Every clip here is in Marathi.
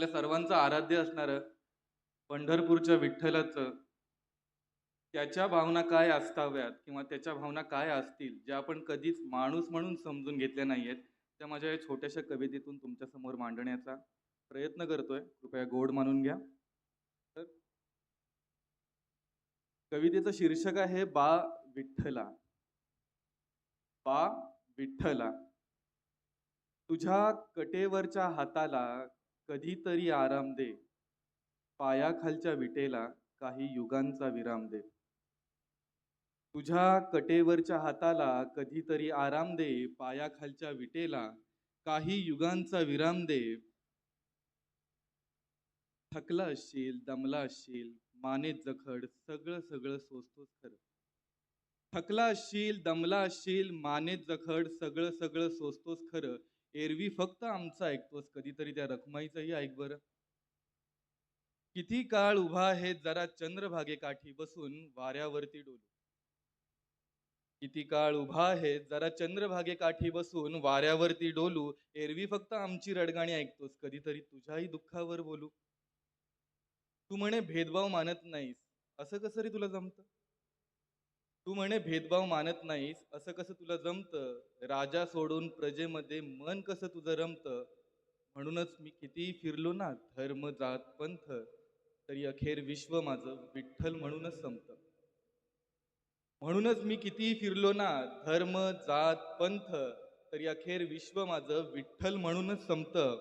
आपल्या सर्वांचं आराध्य असणारं पंढरपूरच्या विठ्ठलाचं त्याच्या भावना काय असताव्यात किंवा त्याच्या भावना काय असतील ज्या आपण कधीच माणूस म्हणून समजून घेतल्या नाही आहेत त्या माझ्या या छोट्याशा कवितेतून तुमच्यासमोर मांडण्याचा प्रयत्न करतोय. कृपया गोड मानून घ्या. तर कवितेचं शीर्षक आहे बा विठ्ठला. बा विठ्ठला तुझ्या कटेवरच्या हाताला कधीतरी आराम दे. पायाखालच्या विटेला काही युगांचा विराम दे. तुझ्या कटेवरच्या हाताला कधीतरी आराम दे. पायाखालच्या विटेला काही युगांचा विराम दे. थकला असशील दमला असशील मानेत जखड सगळं सगळं सोसतोस खरं. थकला असशील दमला असशील मानेत जखड सगळं सगळं सोसतोच खरं. एरवी फक्त आमचं ऐकतोस कधीतरी त्या रखमाईचंही ऐक बरं. किती काळ उभा आहे जरा चंद्रभागे काठी बसून वाऱ्यावरती डोलू. किती काळ उभा आहे जरा चंद्रभागे काठी बसून वाऱ्यावरती डोलू. एरवी फक्त आमची रडगाणी ऐकतोस कधीतरी तुझ्याही दुःखावर बोलू. तू म्हणे भेदभाव मानत नाहीस असं कसं रे तुला जमतं? तू म्हणे भेदभाव मानत नाहीस असं कसं तुला जमतं? राजा सोडून प्रजेमध्ये मन कसं तुझं रमतं? म्हणूनच मी कितीही फिरलो ना धर्म जात पंथ तरी अखेर विश्व माझं विठ्ठल म्हणूनच संपतं. म्हणूनच मी कितीही फिरलो ना धर्म जात पंथ तरी अखेर विश्व माझं विठ्ठल म्हणूनच संपतं.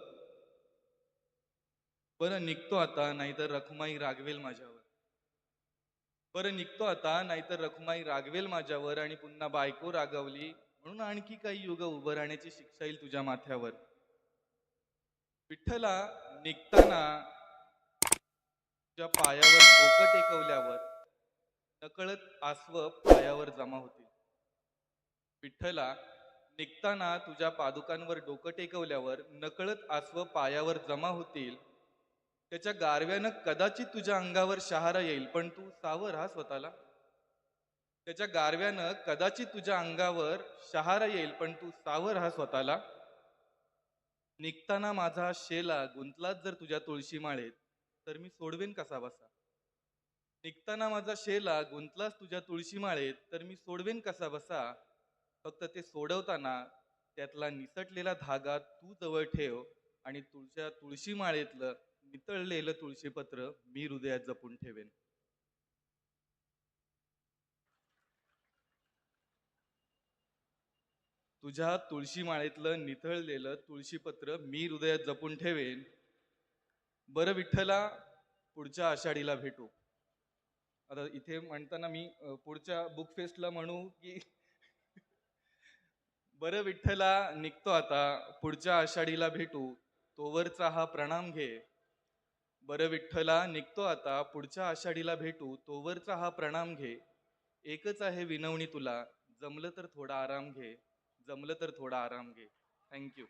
बरं निघतो आता नाहीतर रखुमाई रागवेल माझ्यावर. बरं निघतो आता नाहीतर रखुमाई रागवेल माझ्यावर आणि पुन्हा बायको रागवली म्हणून आणखी काही युग उभं राहण्याची शिक्षा येईल तुझ्या माथ्यावर. विठ्ठला निघताना तुझ्या पायावर डोकं टेकवल्यावर नकळत आसव पायावर जमा होतील. विठ्ठला निघताना तुझ्या पादुकांवर डोकं टेकवल्यावर नकळत आसव पायावर जमा होतील त्याच्या गारव्यानं कदाचित तुझ्या अंगावर शहारा येईल पण तू सावर हा स्वतःला. त्याच्या गारव्यानं कदाचित तुझ्या अंगावर शहारा येईल पण तू सावर हा स्वतःला. निघताना माझा शेला गुंतलाच जर तुझ्या तुळशी माळेत तर मी सोडवेन कसा बसा? निघताना माझा शेला गुंतलाच तुझ्या तुळशी माळेत तर मी सोडवेन कसा बसा? फक्त ते सोडवताना त्यातला निसटलेला धागा तू जवळ ठेव आणि तुझ्या तुळशी माळेतलं नितळलेलं तुळशीपत्र मी हृदयात जपून ठेवेन. तुझ्या तुळशी माळेतलं निथळलेलं तुळशीपत्र मी हृदयात जपून ठेवेन. बरं विठ्ठला पुढच्या आषाढीला भेटू. आता इथे म्हणताना मी पुढच्या बुक फेस्टला म्हणू की बरं विठ्ठला निघतो आता पुढच्या आषाढीला भेटू. तोवरचा हा प्रणाम घे. बरं विठ्ठला निघतो आता. पुढच्या आषाढीला भेटू. तोवरचा हा प्रणाम घे. एकच आहे विनवणी तुला. जमलं तर थोडा आराम घे. जमलं तर थोडा आराम घे. थँक्यू